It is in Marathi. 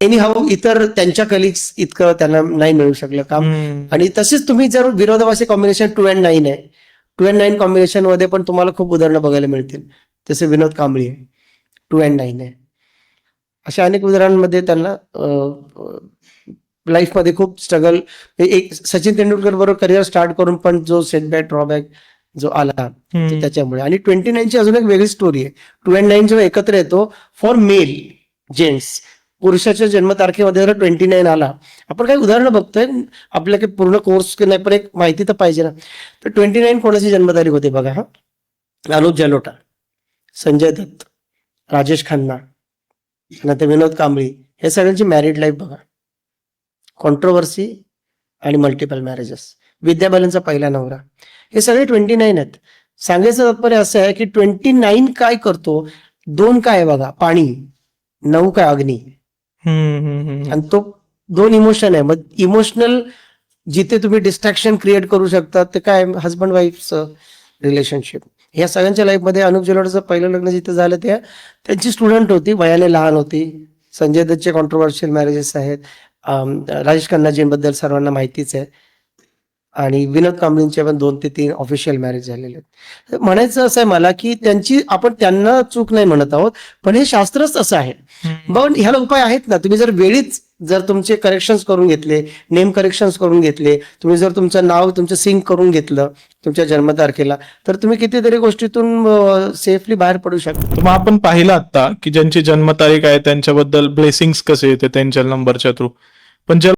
एनी हाऊ इतर त्यांच्या कलिग्स इतकं त्यांना नाही मिळू शकलं काम. आणि तसेच तुम्ही जर विरोधाभासी कॉम्बिनेशन टू अँड नाईन आहे टू अँड नाईन कॉम्बिनेशनमध्ये पण तुम्हाला खूप उदाहरणं बघायला मिळतील. जसे विनोद कांबळी आहे टू अँड नाईन आहे. अशा अनेक उदाहरणांमध्ये त्यांना लाईफमध्ये खूप स्ट्रगल एक सचिन तेंडुलकर बरोबर करिअर स्टार्ट करून पण जो सेटबॅक ड्रॉबॅक जो आला त्याच्यामुळे. आणि ट्वेंटी नाईनची अजून एक वेगळी स्टोरी आहे. टू अँड नाईन जेव्हा एकत्र येतो फॉर मेल जेंट्स पुरुषाच्या जन्मतारखेमध्ये जर ट्वेंटी नाईन आला आपण काही उदाहरणं बघतोय आपल्या काही पूर्ण कोर्स नाही पण एक माहिती तर पाहिजे ना. तर ट्वेंटी नाईन कोणाची जन्मतारीख होती बघा हा? अनुप जलोटा संजय दत्त राजेश खन्ना नंतर विनोद कांबळी हे सगळ्यांची मॅरिड लाईफ बघा. कॉन्ट्रोवर्सी आणि मल्टिपल मॅरेजेस विद्या बालनचा पहिला नवरा. हे सगळे ट्वेंटी नाईन आहेत. सांगायचं तात्पर्य असं आहे की ट्वेंटी नाईन काय करतो? दोन काय आहे बघा पाणी नऊ काय? अग्नी. आणि तो दोन इमोशन आहे. मग इमोशनल जिथे तुम्ही डिस्ट्रॅक्शन क्रिएट करू शकता ते काय हजबंड वाईफचं रिलेशनशिप या सगळ्यांच्या लाईफमध्ये अनुप जलोटाचं पहिलं लग्न जिथे झालं ते त्यांची स्टुडंट होती वयाने लहान होती. संजय दत्तचे कॉन्ट्रोवर्शियल मॅरेजेस आहेत. राजेश खन्नाजींबद्दल सर्वांना माहितीच आहे. आणि विनोद कांबळींचे पण दोन ते तीन ऑफिशियल मॅरेज झालेले आहेत. म्हणायचं असं आहे मला की त्यांची आपण त्यांना चूक नाही म्हणत आहोत पण हे शास्त्रच असं आहे. पण ह्याला उपाय आहेत ना. तुम्ही जर वेळीच जर तुमचे करेक्शन्स करून घेतले नेम करेक्शन्स करून घेतले तुम्ही जर तुमचं नाव तुमचं सिंक करून घेतलं तुमच्या जन्मतारखेला तर तुम्ही कितीतरी गोष्टीतून सेफली बाहेर पडू शकता. मग आपण पाहिलं आता की ज्यांची जन्मतारीख आहे त्यांच्याबद्दल ब्लेसिंग्स कसे येते त्यांच्या नंबरच्या थ्रू पण